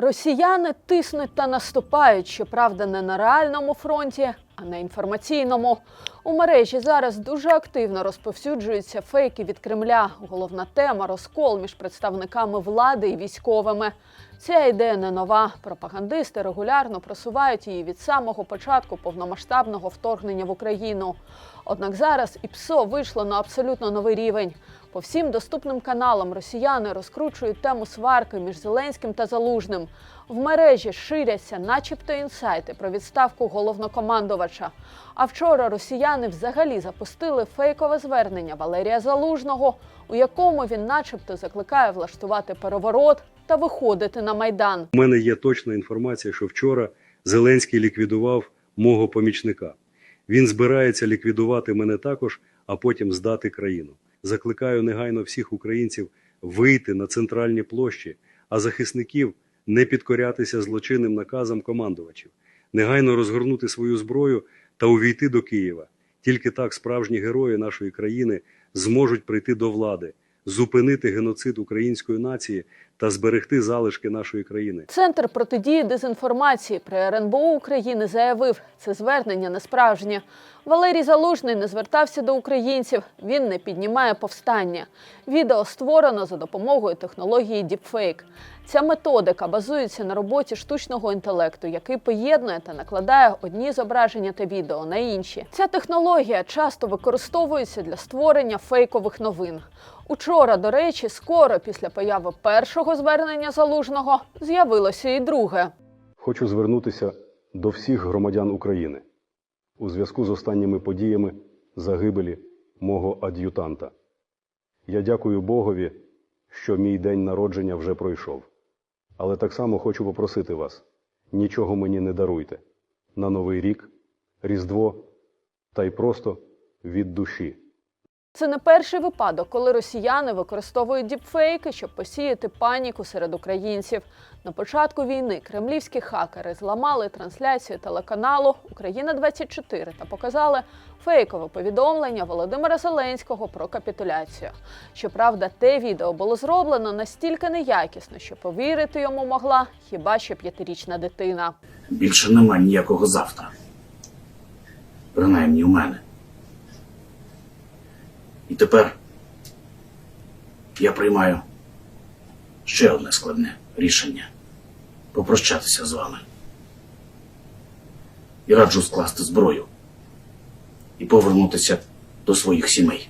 Росіяни тиснуть та наступають, щоправда, не на реальному фронті, а на інформаційному. У мережі зараз дуже активно розповсюджуються фейки від Кремля. Головна тема розкол між представниками влади і військовими. Ця ідея не нова. Пропагандисти регулярно просувають її від самого початку повномасштабного вторгнення в Україну. Однак зараз і ПСО вийшло на абсолютно новий рівень. По всім доступним каналам росіяни розкручують тему сварки між Зеленським та Залужним. В мережі ширяться, начебто, інсайти про відставку головнокомандувача. А вчора росіяни взагалі запустили фейкове звернення Валерія Залужного, у якому він, начебто, закликає влаштувати переворот та виходити на майдан. У мене є точна інформація, що вчора Зеленський ліквідував мого помічника. Він збирається ліквідувати мене також, а потім здати країну. Закликаю негайно всіх українців вийти на центральні площі, а захисників не підкорятися злочинним наказам командувачів, негайно розгорнути свою зброю та увійти до Києва. Тільки так справжні герої нашої країни зможуть прийти до влади, зупинити геноцид української нації та зберегти залишки нашої країни. Центр протидії дезінформації при РНБО України заявив, це звернення не справжнє. Валерій Залужний не звертався до українців. Він не піднімає повстання. Відео створено за допомогою технології Deepfake. Ця методика базується на роботі штучного інтелекту, який поєднує та накладає одні зображення та відео на інші. Ця технологія часто використовується для створення фейкових новин. Учора, до речі, скоро після появи першого звернення залужного з'явилося і друге. Хочу звернутися до всіх громадян України у зв'язку з останніми подіями загибелі мого ад'ютанта. Я дякую Богові, що мій день народження вже пройшов. Але так само хочу попросити вас: нічого мені не даруйте на Новий рік, Різдво та й просто від душі. Це не перший випадок, коли росіяни використовують діпфейки, щоб посіяти паніку серед українців. На початку війни кремлівські хакери зламали трансляцію телеканалу Україна 24 та показали фейкове повідомлення Володимира Зеленського про капітуляцію. Щоправда, те відео було зроблено настільки неякісно, що повірити йому могла хіба що п'ятирічна дитина. Більше нема ніякого завтра. Принаймні у мене. І тепер я приймаю ще одне складне рішення попрощатися з вами. І раджу скласти зброю і повернутися до своїх сімей.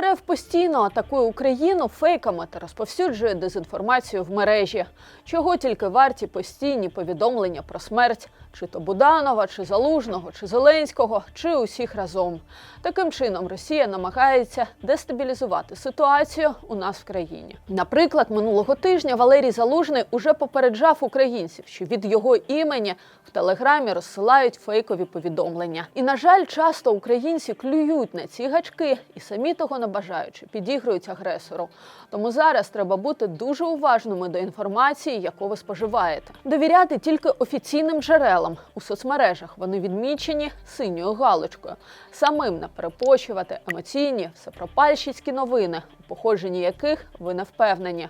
РФ постійно атакує Україну фейками та розповсюджує дезінформацію в мережі. Чого тільки варті постійні повідомлення про смерть чи то Буданова, чи Залужного, чи Зеленського, чи усіх разом. Таким чином Росія намагається дестабілізувати ситуацію у нас в країні. Наприклад, минулого тижня Валерій Залужний уже попереджав українців, що від його імені в телеграмі розсилають фейкові повідомлення. І на жаль, часто українці клюють на ці гачки і самі того не бажаючи підігрують агресору. Тому зараз треба бути дуже уважними до інформації, яку ви споживаєте. Довіряти тільки офіційним джерелам у соцмережах. Вони відмічені синьою галочкою. Самим не перепощувати емоційні всепропальщицькі новини, у походженні яких ви не впевнені.